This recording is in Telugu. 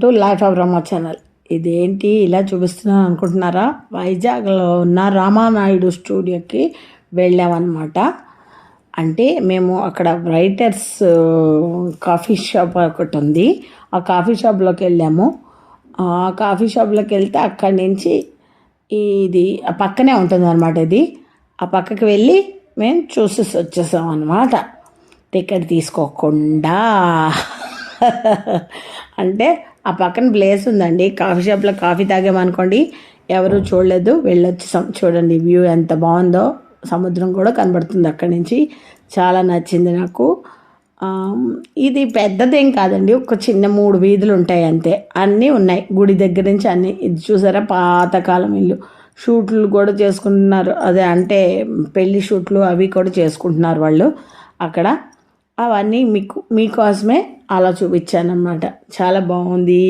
To life of Rama channel ఇదేంటి? ఇలా చూపిస్తున్నాను అనుకుంటున్నారా? వైజాగ్లో ఉన్న రామానాయుడు స్టూడియోకి వెళ్ళామన్నమాట. అంటే మేము అక్కడ రైటర్స్ కాఫీ షాప్ ఒకటి ఉంది. ఆ కాఫీ షాప్లోకి వెళ్ళాము. ఆ కాఫీ షాప్లోకి వెళ్తే అక్కడి నుంచి ఇది ఆ పక్కనే ఉంటుంది అనమాట ఇది. ఆ పక్కకి వెళ్ళి మేము చూసేసి వచ్చేసాం అనమాట టికెట్ తీసుకోకుండా. అంటే ఆ పక్కన ప్లేస్ ఉందండి. కాఫీ షాప్లో కాఫీ తాగామనుకోండి ఎవరు చూడలేదు. వెళ్ళొచ్చేసాం చూడండి వ్యూ ఎంత బాగుందో. సముద్రం కూడా కనబడుతుంది అక్కడి నుంచి. చాలా నచ్చింది నాకు. ఇది పెద్దదేం కాదండి. ఒక చిన్న మూడు వీధులు ఉంటాయి అంతే. అన్నీ ఉన్నాయి. గుడి దగ్గర నుంచి అన్నీ. ఇది చూసారా? పాతకాలం ఇల్లు. షూట్లు కూడా చేసుకుంటున్నారు. అదే అంటే పెళ్ళి షూట్లు అవి కూడా చేసుకుంటున్నారు వాళ్ళు అక్కడ. అవన్నీ మీకు మీకోసమే అలా చూపించాను అన్నమాట చాలా బాగుంది.